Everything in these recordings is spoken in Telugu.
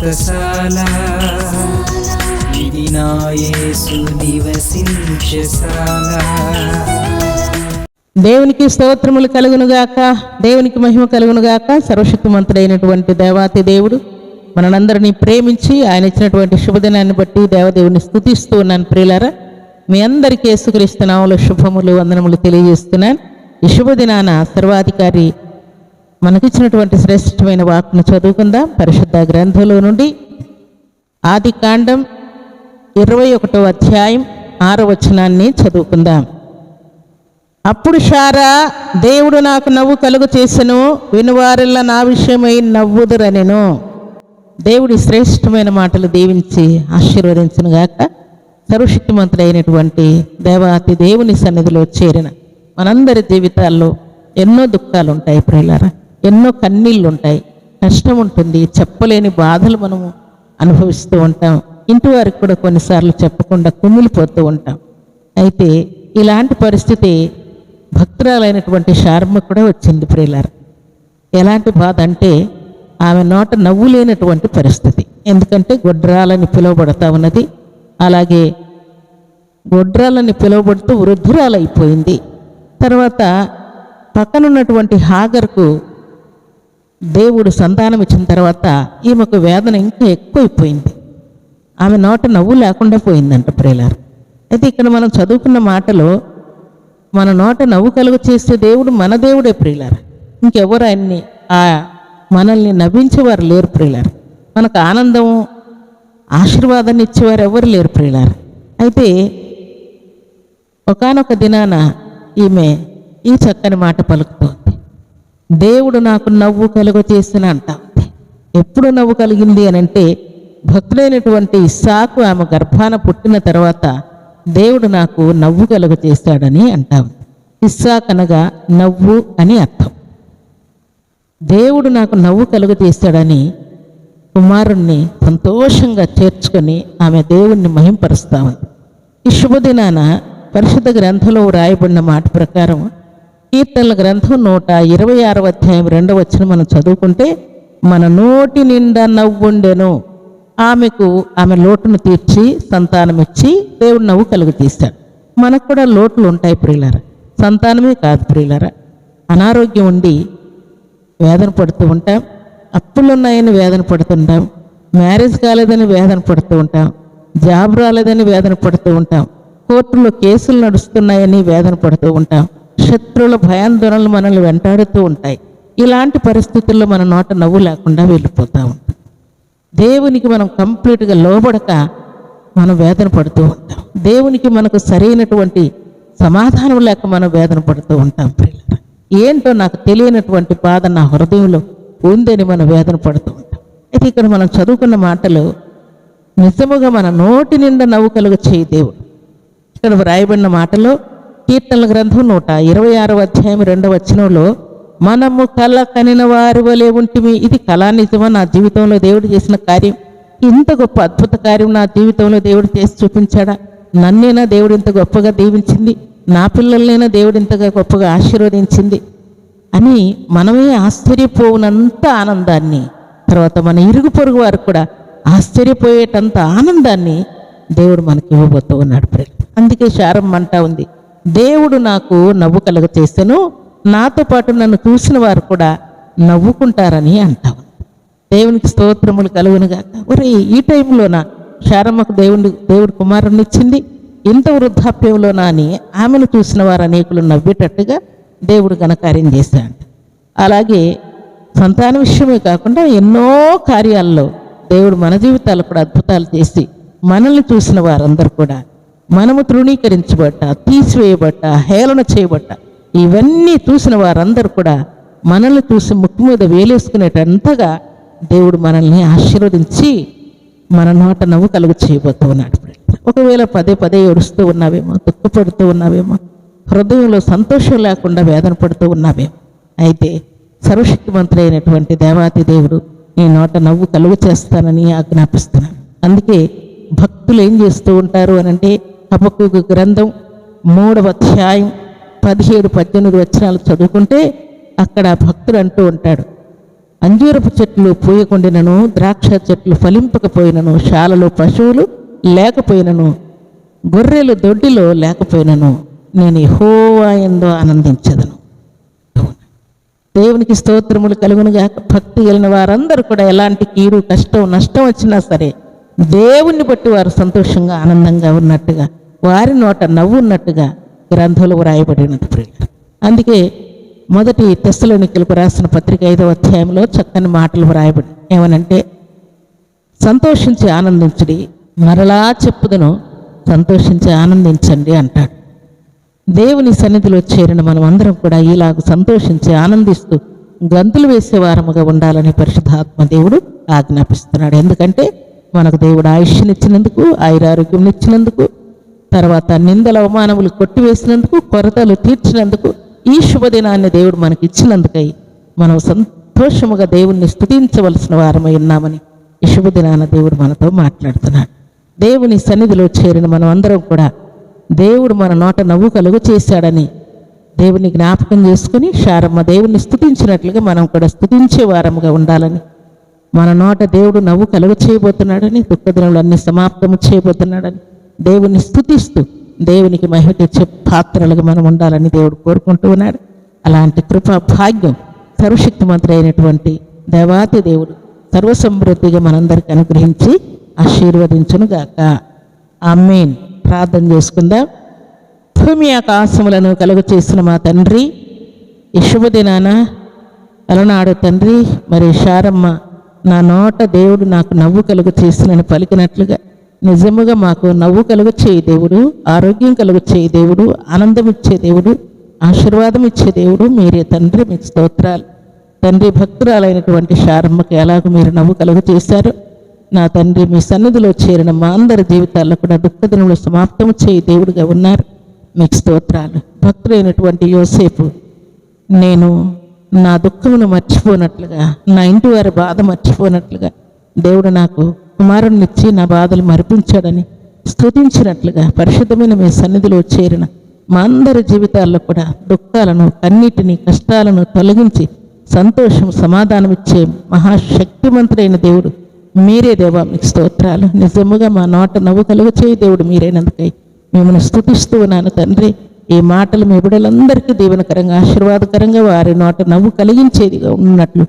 వ్రతశాల ఇది నివసించశాల దేవునికి స్తోత్రములు కలుగునుగాక దేవునికి మహిమ కలుగునుగాక సర్వశక్తిమంతుడైనటువంటి దేవాతి దేవుడు మనందరినీ ప్రేమించి ఆయన ఇచ్చినటువంటి శుభదినాన్ని బట్టి దేవదేవుని స్థుతిస్తూ ఉన్నాను ప్రియులారా. మీ అందరికీ యేసుక్రీస్తు నామలు శుభములు వందనములు తెలియజేస్తున్నాను. ఈ శుభదినాన సర్వాధికారి మనకిచ్చినటువంటి శ్రేష్టమైన వాక్ను చదువుకుందాం. పరిశుద్ధ గ్రంథంలో నుండి ఆది కాండం ఇరవై ఒకటో అధ్యాయం ఆరో వచనాన్ని చదువుకుందాం. అప్పుడు షారా దేవుడు నాకు నవ్వు కలుగు చేసెను వినువారిల్ల నా విషయమై నవ్వుదురనెను. దేవుడి శ్రేష్టమైన మాటలు దీవించి ఆశీర్వదించును గాక. సర్వశక్తిమంతుడైనటువంటి దేవాతి దేవుని సన్నిధిలో చేరిన మనందరి జీవితాల్లో ఎన్నో దుఃఖాలు ఉంటాయి ప్రియులారా. ఎన్నో కన్నీళ్ళు ఉంటాయి కష్టం ఉంటుంది చెప్పలేని బాధలు మనము అనుభవిస్తూ ఉంటాం. ఇంటి వారికి కూడా కొన్నిసార్లు చెప్పకుండా కుమిలిపోతూ ఉంటాం. అయితే ఇలాంటి పరిస్థితి భక్తురాలైనటువంటి శారమ్మ కూడా వచ్చింది ప్రియులార. ఎలాంటి బాధ అంటే ఆమె నోట నవ్వు లేనటువంటి పరిస్థితి. ఎందుకంటే గొడ్రాలని పిలువబడతా ఉన్నది. అలాగే గొడ్రాలని పిలువబడుతూ వృద్ధురాలైపోయింది. తర్వాత పక్కనున్నటువంటి హాగర్కు దేవుడు సంతానం ఇచ్చిన తర్వాత ఈమెకు వేదన ఇంకా ఎక్కువైపోయింది. ఆమె నోట నవ్వు లేకుండా పోయిందంట ప్రియులారు. అయితే ఇక్కడ మనం చదువుకున్న మాటలో మన నోట నవ్వు కలుగు చేసే దేవుడు మన దేవుడే ప్రియులారు. ఇంకెవరు ఆయన్ని ఆ మనల్ని నవ్వించేవారు లేరు ప్రియులారు. మనకు ఆనందం ఆశీర్వాదాన్ని ఇచ్చేవారు ఎవరు లేరు ప్రియులారు. అయితే ఒకానొక దినాన ఈమె ఈ చక్కని మాట పలుకుతోంది. దేవుడు నాకు నవ్వు కలుగ చేసినంట. ఎప్పుడు నవ్వు కలిగింది అని అంటే భక్తుడైనటువంటి ఇస్సాకు ఆమె గర్భాన పుట్టిన తర్వాత దేవుడు నాకు నవ్వు కలుగ చేశాడని అంటాం. ఇస్సాక్ అనగా నవ్వు అని అర్థం. దేవుడు నాకు నవ్వు కలుగ చేశాడని కుమారుణ్ణి సంతోషంగా చేర్చుకొని ఆమె దేవుణ్ణి మహింపరుస్తా. ఉంది ఈ శుభదినాన పరిశుద్ధ గ్రంథంలో వ్రాయబడిన మాట ప్రకారం కీర్తనల గ్రంథం నూట ఇరవై ఆరవ అధ్యాయం రెండవ వచ్చిన మనం చదువుకుంటే మన నోటి నిండా నవ్వుండెను. ఆమెకు ఆమె లోటును తీర్చి సంతానం ఇచ్చి దేవుడు నవ్వు కలుగు తీస్తాడు మనకు కూడా లోట్లు ఉంటాయి ప్రియులరా. సంతానమే కాదు ప్రియులరా. అనారోగ్యం ఉండి వేదన పడుతూ ఉంటాం. అప్పులు ఉన్నాయని వేదన పడుతుంటాం మ్యారేజ్ కాలేదని వేదన పడుతూ ఉంటాం. జాబ్ రాలేదని వేదన పడుతూ ఉంటాం. కోర్టులో కేసులు నడుస్తున్నాయని వేదన పడుతూ ఉంటాం. శత్రువుల భయాందోళనలు మనల్ని వెంటాడుతూ ఉంటాయి. ఇలాంటి పరిస్థితుల్లో మన నోట నవ్వు లేకుండా వెళ్ళిపోతూ ఉంటాం. దేవునికి మనం కంప్లీట్గా లోబడక మనం వేదన పడుతూ ఉంటాం. దేవునికి మనకు సరైనటువంటి సమాధానం లేక మనం వేదన పడుతూ ఉంటాం పిల్లలు ఏంటో నాకు తెలియనటువంటి బాధ నా హృదయంలో ఉందని మనం వేదన పడుతూ ఉంటాం. అయితే ఇక్కడ మనం చదువుకున్న మాటలు నిజముగా మన నోటి నిండా నవ్వు కలుగ చేయి దేవుడు. ఇక్కడ వ్రాయబడిన మాటలో కీర్తనల గ్రంథం నూట ఇరవై ఆరవ అధ్యాయం రెండవ వచనంలో మనము కళ కనిన వారి వలె ఉంటిమి. ఇది కళా నిజమా? నా జీవితంలో దేవుడు చేసిన కార్యం. ఇంత గొప్ప అద్భుత కార్యం నా జీవితంలో దేవుడు చేసి చూపించాడా? నన్నేనా దేవుడు ఇంత గొప్పగా దీవించింది? నా పిల్లలనైనా దేవుడు ఇంతగా గొప్పగా ఆశీర్వదించింది? అని మనమే ఆశ్చర్యపోవునంత ఆనందాన్ని తర్వాత మన ఇరుగు పొరుగు వారు కూడా ఆశ్చర్యపోయేటంత ఆనందాన్ని దేవుడు మనకి ఇవ్వబోతూ ఉన్నాడు. ప్రియులు అందుకే శారం అంటా ఉంది దేవుడు నాకు నవ్వు కలుగ చేశాను నాతో పాటు నన్ను చూసిన వారు కూడా నవ్వుకుంటారని అంటావు. దేవునికి స్తోత్రములు కలుగునుగాక. ఒరే ఈ టైంలోన శారమ్మకు దేవుడి దేవుడు కుమారుని ఇచ్చింది. ఇంత వృద్ధాప్యంలోనా అని ఆమెను చూసిన వారు అనేకులు నవ్వేటట్టుగా దేవుడు ఘనకార్యం చేశాడు అలాగే సంతాన విషయమే కాకుండా ఎన్నో కార్యాల్లో దేవుడు మన జీవితాలు కూడా అద్భుతాలు చేసి మనల్ని చూసిన వారందరూ కూడా మనము తృణీకరించబట్ట తీసివేయబట్ట హేళన చేయబట్ట ఇవన్నీ చూసిన వారందరూ కూడా మనల్ని చూసి ముక్కు మీద వేలేసుకునేటంతగా దేవుడు మనల్ని ఆశీర్వదించి మన నోట నవ్వు కలుగు చేయబోతూ ఉన్నాడు ఒకవేళ పదే పదే ఏడుస్తూ ఉన్నావేమో దుఃఖపడుతూ ఉన్నావేమో హృదయంలో సంతోషం లేకుండా వేదన పడుతూ ఉన్నావేమో అయితే సర్వశక్తిమంతుడైనటువంటి దేవాతి దేవుడు నీ నోట నవ్వు కలుగు చేస్తానని ఆజ్ఞాపిస్తున్నాను అందుకే భక్తులు ఏం చేస్తూ ఉంటారు అని అంటే గ్రంథం మూడవ అధ్యాయం పదిహేడు పద్దెనిమిది వచనాలు చదువుకుంటే అక్కడ భక్తుడు అంటూ ఉంటాడు అంజూరపు చెట్లు పూయకుండినను ద్రాక్ష చెట్లు ఫలింపకపోయినను శాలలో పశువులు లేకపోయినను గొర్రెలు దొడ్డిలో లేకపోయినను నేను హోవా ఎందో ఆనందించదను. దేవునికి స్తోత్రములు కలుగునుగా భక్తి వెళ్ళిన వారందరూ కూడా ఎలాంటి కీడు కష్టం నష్టం వచ్చినా సరే దేవుణ్ణి బట్టి వారు సంతోషంగా ఆనందంగా ఉన్నట్టుగా వారి నోట నవ్వు ఉన్నట్టుగా గ్రంథంలో వ్రాయబడినది. ప్రియులు అందుకే మొదటి తెస్సలోనికలకు రాసిన పత్రిక ఐదవ అధ్యాయంలో చక్కని మాటలు వ్రాయబడి ఏమనంటే సంతోషించి ఆనందించడి మరలా చెప్పుదను సంతోషించి ఆనందించండి అంటాడు. దేవుని సన్నిధిలో చేరిన మనం అందరం కూడా ఇలాగ సంతోషించి ఆనందిస్తూ గంతులు వేసే వారముగా ఉండాలని పరిశుద్ధాత్మ దేవుడు ఆజ్ఞాపిస్తున్నాడు. ఎందుకంటే మనకు దేవుడు ఆయుష్నిచ్చినందుకు ఆయురారోగ్యం ఇచ్చినందుకు తర్వాత నిందల అవమానములు కొట్టివేసినందుకు కొరతలు తీర్చినందుకు ఈ శుభదినాన్ని దేవుడు మనకి ఇచ్చినందుకై మనం సంతోషముగా దేవుణ్ణి స్థుతించవలసిన వారమై ఉన్నామని ఈ శుభదినాన దేవుడు మనతో మాట్లాడుతున్నాడు. దేవుని సన్నిధిలో చేరిన మనం అందరం కూడా దేవుడు మన నోట నవ్వు కలుగు చేశాడని దేవుని జ్ఞాపకం చేసుకుని శారమ్మ దేవుణ్ణి స్థుతించినట్లుగా మనం కూడా స్థుతించే వారముగా ఉండాలని మన నోట దేవుడు నవ్వు కలుగు చేయబోతున్నాడని దుఃఖదినములు అన్ని సమాప్తము చేయబోతున్నాడని దేవుని స్తుతిస్తూ దేవునికి మహిమ తెచ్చే పాత్రలుగా మనం ఉండాలని దేవుడు కోరుకుంటూ ఉన్నాడు. అలాంటి కృపా భాగ్యం సర్వశక్తిమంతుడు అయినటువంటి దేవాతి దేవుడు సర్వసమృద్ధిగా మనందరికి అనుగ్రహించి ఆశీర్వదించునుగాక. ఆమెన్. ప్రార్థన చేసుకుందాం. భూమి ఆకాశములను కలుగు చేసిన మా తండ్రి ఈ శుభదినాన అలనాడు తండ్రి మరి శారమ్మ నా నోట దేవుడు నాకు నవ్వు కలుగు చేసినని పలికినట్లుగా నిజముగా మాకు నవ్వు కలుగుచ్చే దేవుడు ఆరోగ్యం కలుగుచ్చే దేవుడు ఆనందం ఇచ్చే దేవుడు ఆశీర్వాదం ఇచ్చే దేవుడు మీరే తండ్రి మీ స్తోత్రాలు. తండ్రి భక్తురాలైనటువంటి శారమ్మకి ఎలాగో మీరు నవ్వు కలుగు చేశారు నా తండ్రి మీ సన్నిధిలో చేరిన మా అందరి జీవితాల్లో కూడా దుఃఖ సమాప్తం చేయి దేవుడుగా ఉన్నారు. మీకు స్తోత్రాలు. భక్తులైనటువంటి యోసేపు నేను నా దుఃఖమును మర్చిపోనట్లుగా నా ఇంటి వారి బాధ మర్చిపోనట్లుగా దేవుడు నాకు కుమారుణ్ణిచ్చి నా బాధలు మరిపించాడని స్థుతించినట్లుగా పరిశుద్ధమైన మీ సన్నిధిలో చేరిన మా అందరి జీవితాల్లో కూడా దుఃఖాలను కన్నీటిని కష్టాలను తొలగించి సంతోషం సమాధానం ఇచ్చే మహాశక్తిమంతుడైన దేవుడు మీరే దేవా మీకు స్తోత్రాలు. నిజముగా మా నోట నవ్వు కలుగు చేయి దేవుడు మీరైనందుకై మిమ్మల్ని స్థుతిస్తూ ఉన్నాను తండ్రి. ఈ మాటలు మీ బిడ్డలందరికీ దీవెనకరంగా ఆశీర్వాదకరంగా వారి నోట నవ్వు కలిగించేదిగా ఉన్నట్లు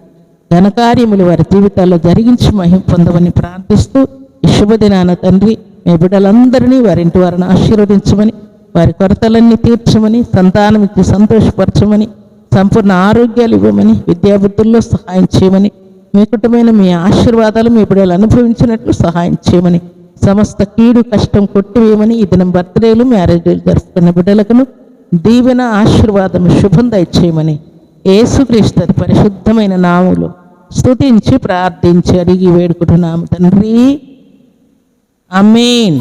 ఘనకార్యములు వారి జీవితాల్లో జరిగించి మహిం పొందమని ప్రార్థిస్తూ ఈ శుభదినాన తండ్రి మీ బిడ్డలందరినీ వారింటి వారిని ఆశీర్వదించమని వారి కొరతలన్నీ తీర్చమని సంతానం ఇచ్చి సంతోషపరచమని సంపూర్ణ ఆరోగ్యాలు ఇవ్వమని విద్యాబుద్ధుల్లో సహాయం చేయమని మీకుటమైన మీ ఆశీర్వాదాలు మీ బిడ్డలు అనుభవించినట్లు సహాయం చేయమని సమస్త కీడు కష్టం కొట్టివేయమని ఈ దినం బర్త్డేలు మ్యారేజ్లు జరుపుకున్న బిడ్డలకును దీవెన ఆశీర్వాదం శుభం దయచేయమని ఏసుక్రీస్తు పరిశుద్ధమైన నాములు స్తుతించి ప్రార్థించి అడిగి వేడుకుంటున్నాము తండ్రి. అమీన్